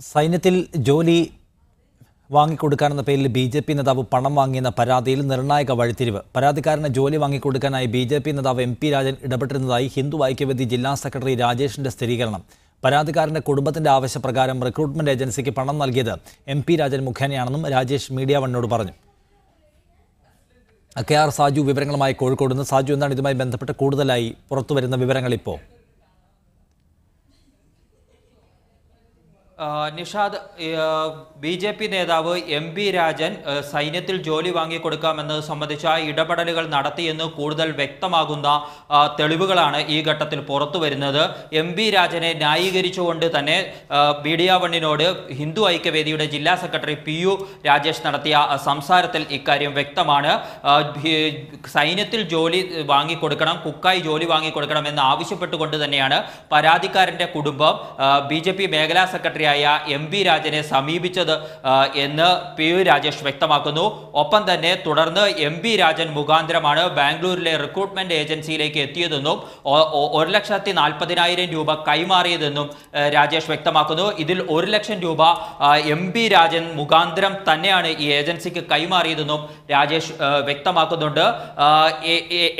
സൈന്യത്തിൽ ജോലി വാങ്ങിക്കൊടുക്കാനെന്ന പേരിൽ ബി ജെ പി നേതാവ് പണം വാങ്ങിയെന്ന പരാതിയിൽ നിർണായക വഴിത്തിരിവ്. പരാതിക്കാരന് ജോലി വാങ്ങിക്കൊടുക്കാനായി ബി ജെ പി നേതാവ് എം പി രാജൻ ഇടപെട്ടിരുന്നതായി ഹിന്ദു ഐക്യവേദി ജില്ലാ സെക്രട്ടറി രാജേഷിന്റെ സ്ഥിരീകരണം. പരാതിക്കാരന്റെ കുടുംബത്തിന്റെ ആവശ്യപ്രകാരം റിക്രൂട്ട്മെന്റ് ഏജൻസിക്ക് പണം നൽകിയത് എം പി രാജൻ മുഖേനയാണെന്നും രാജേഷ് മീഡിയ വണ്ണോട് പറഞ്ഞു. കെ ആർ സാജു വിവരങ്ങളുമായി കോഴിക്കോട് നിന്ന്. സാജു എന്താണ് ഇതുമായി ബന്ധപ്പെട്ട് കൂടുതലായി പുറത്തുവരുന്ന വിവരങ്ങൾ ഇപ്പോൾ നിഷാദ് ബി ജെ പി നേതാവ് എം പി രാജൻ സൈന്യത്തിൽ ജോലി വാങ്ങിക്കൊടുക്കാമെന്നത് സംബന്ധിച്ച ഇടപെടലുകൾ നടത്തിയെന്ന് കൂടുതൽ വ്യക്തമാകുന്ന തെളിവുകളാണ് ഈ ഘട്ടത്തിൽ പുറത്തു വരുന്നത്. എം പി രാജനെ ന്യായീകരിച്ചുകൊണ്ട് തന്നെ മീഡിയ വണ്ണിനോട് ഹിന്ദു ഐക്യവേദിയുടെ ജില്ലാ സെക്രട്ടറി പി യു രാജേഷ് നടത്തിയ സംസാരത്തിൽ ഇക്കാര്യം വ്യക്തമാണ്. സൈന്യത്തിൽ ജോലി വാങ്ങിക്കൊടുക്കണം കുക്കായി ജോലി വാങ്ങിക്കൊടുക്കണം എന്ന് ആവശ്യപ്പെട്ടുകൊണ്ട് തന്നെയാണ് പരാതിക്കാരന്റെ കുടുംബം ബി ജെ പി സെക്രട്ടറിയായ എം വി രാജനെ സമീപിച്ചത് എന്ന് പി യു രാജേഷ് വ്യക്തമാക്കുന്നു. ഒപ്പം തന്നെ തുടർന്ന് എം വി രാജൻ മുഖാന്തരമാണ് ബാംഗ്ലൂരിലെ റിക്രൂട്ട്മെന്റ് ഏജൻസിയിലേക്ക് എത്തിയതെന്നും ഒരു ലക്ഷത്തി നാൽപ്പതിനായിരം രൂപ കൈമാറിയതെന്നും രാജേഷ് വ്യക്തമാക്കുന്നു. ഇതിൽ ഒരു ലക്ഷം രൂപ എം വി രാജൻ മുഖാന്തരം തന്നെയാണ് ഈ ഏജൻസിക്ക് കൈമാറിയതെന്നും രാജേഷ് വ്യക്തമാക്കുന്നുണ്ട്.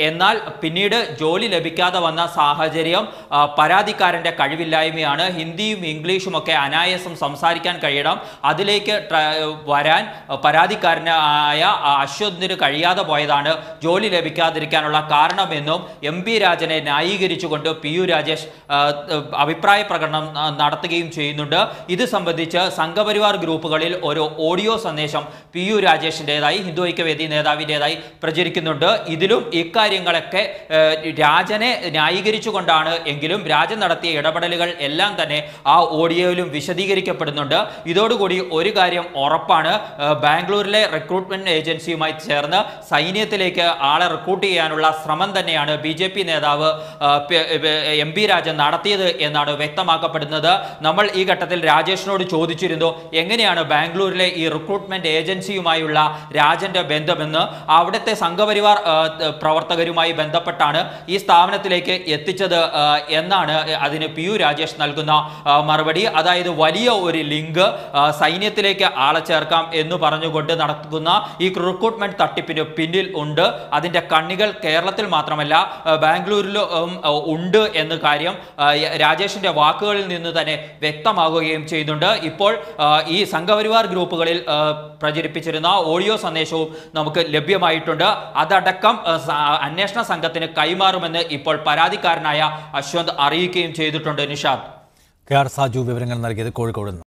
എന്നാൽ പിന്നീട് ജോലി ലഭിക്കാതെ വന്ന സാഹചര്യം പരാതിക്കാരന്റെ കഴിവില്ലായ്മയാണ്. ഹിന്ദിയും ഇംഗ്ലീഷും ഒക്കെ അനായാസം സംസാരിക്കാൻ കഴിയണം. അതിലേക്ക് വരാൻ പരാതിക്കാരനായ അശ്വന്തിന് കഴിയാതെ പോയതാണ് ജോലി ലഭിക്കാതിരിക്കാനുള്ള കാരണമെന്നും എം പി രാജനെ ന്യായീകരിച്ചുകൊണ്ട് പി യു രാജേഷ് അഭിപ്രായ പ്രകടനം നടത്തുകയും ചെയ്യുന്നുണ്ട്. ഇത് സംബന്ധിച്ച് സംഘപരിവാർ ഗ്രൂപ്പുകളിൽ ഒരു ഓഡിയോ സന്ദേശം പി യു രാജേഷിന്റെതായി ഹിന്ദു ഐക്യവേദി നേതാവിന്റെതായി പ്രചരിക്കുന്നുണ്ട്. ഇതിലും ഇക്കാര്യങ്ങളൊക്കെ രാജനെ ന്യായീകരിച്ചുകൊണ്ടാണ് എങ്കിലും രാജൻ നടത്തിയ ഇടപെടലുകൾ എല്ലാം തന്നെ ആ ഓഡിയോയിലും വിശദീകരിക്കപ്പെടുന്നുണ്ട്. ഇതോടുകൂടി ഒരു കാര്യം ഉറപ്പാണ്. ബാംഗ്ലൂരിലെ റിക്രൂട്ട്മെന്റ് ഏജൻസിയുമായി ചേർന്ന് സൈന്യത്തിലേക്ക് ആളെ റിക്രൂട്ട് ചെയ്യാനുള്ള ശ്രമം തന്നെയാണ് ബി ജെ പി നേതാവ് എം പി രാജൻ നടത്തിയത് എന്നാണ് വ്യക്തമാക്കപ്പെടുന്നത്. നമ്മൾ ഈ ഘട്ടത്തിൽ രാജേഷിനോട് ചോദിച്ചിരുന്നു എങ്ങനെയാണ് ബാംഗ്ലൂരിലെ ഈ റിക്രൂട്ട്മെന്റ് ഏജൻസിയുമായുള്ള രാജന്റെ ബന്ധമെന്ന്? അവിടുത്തെ സംഘപരിവാർ പ്രവർത്തകരുമായി ബന്ധപ്പെട്ടാണ് ഈ സ്ഥാപനത്തിലേക്ക് എത്തിച്ചത് എന്നാണ് അതിന് പി രാജേഷ് നൽകുന്ന മറുപടി. അതായത് വലിയ ഒരു ലിങ്ക് സൈന്യത്തിലേക്ക് ആളെ ചേർക്കാം എന്ന് പറഞ്ഞുകൊണ്ട് നടക്കുന്ന ഈ റിക്രൂട്ട്മെന്റ് തട്ടിപ്പിന് പിന്നിൽ ഉണ്ട്. അതിന്റെ കണ്ണികൾ കേരളത്തിൽ മാത്രമല്ല ബാംഗ്ലൂരിലും ഉണ്ട് എന്ന കാര്യം രാജേഷിന്റെ വാക്കുകളിൽ നിന്ന് തന്നെ വ്യക്തമാകുകയും ചെയ്യുന്നുണ്ട്. ഇപ്പോൾ ഈ സംഘപരിവാർ ഗ്രൂപ്പുകളിൽ പ്രചരിപ്പിച്ചിരുന്ന ഓഡിയോ സന്ദേശവും നമുക്ക് ലഭ്യമായിട്ടുണ്ട്. അതടക്കം അന്വേഷണ സംഘത്തിന് കൈമാറുമെന്ന് ഇപ്പോൾ പരാതിക്കാരനായ അശ്വന്ത് അറിയിക്കുകയും ചെയ്തിട്ടുണ്ട് നിഷാദ്. കെ ആർ സാജു വിവരങ്ങൾ നൽകിയത് കോഴിക്കോട് നിന്ന്.